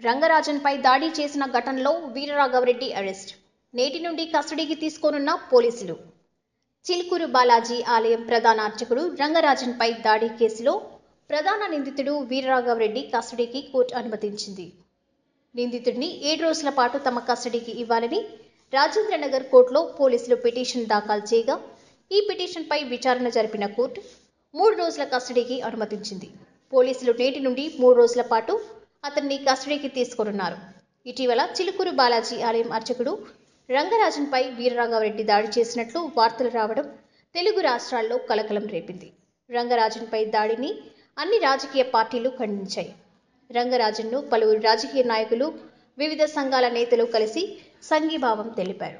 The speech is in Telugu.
రంగరాజన్పై దాడి చేసిన ఘటనలో వీరరాఘవరెడ్డి అరెస్ట్. నేటి నుండి కస్టడీకి తీసుకోనున్న పోలీసులు. చిలుకూరు బాలాజీ ఆలయం ప్రధాన అర్చకుడు రంగరాజన్పై దాడి కేసులో ప్రధాన నిందితుడు వీరరాఘవరెడ్డి కస్టడీకి కోర్టు అనుమతించింది. నిందితుడిని ఏడు రోజుల పాటు తమ కస్టడీకి ఇవ్వాలని రాజేంద్రనగర్ కోర్టులో పోలీసులు పిటిషన్ దాఖలు చేయగా ఈ పిటిషన్పై విచారణ జరిపిన కోర్టు మూడు రోజుల కస్టడీకి అనుమతించింది. పోలీసులు నేటి నుండి మూడు రోజుల పాటు అతన్ని కస్టడీకి తీసుకోనున్నారు ఇటీవల చిలుకూరు బాలాజీ ఆలయం అర్చకుడు రంగరాజన్పై వీరరాఘవరెడ్డి దాడి చేసినట్లు వార్తలు రావడం తెలుగు రాష్ట్రాల్లో కలకలం రేపింది. రంగరాజన్పై దాడిని అన్ని రాజకీయ పార్టీలు ఖండించాయి. రంగరాజన్ను పలువురు రాజకీయ నాయకులు వివిధ సంఘాల నేతలు కలిసి సంఘీభావం తెలిపారు.